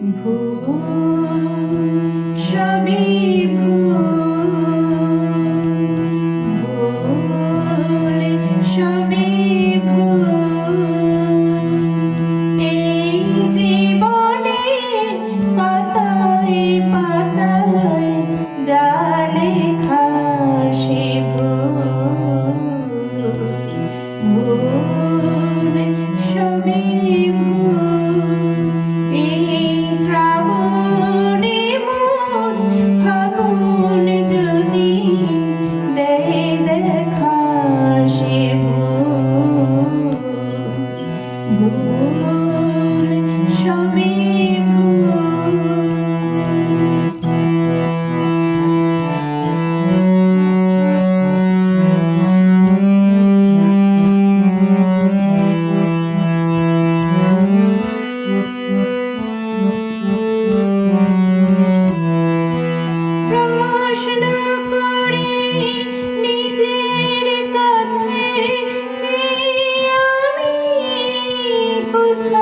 ভুল সবই you. Thank you.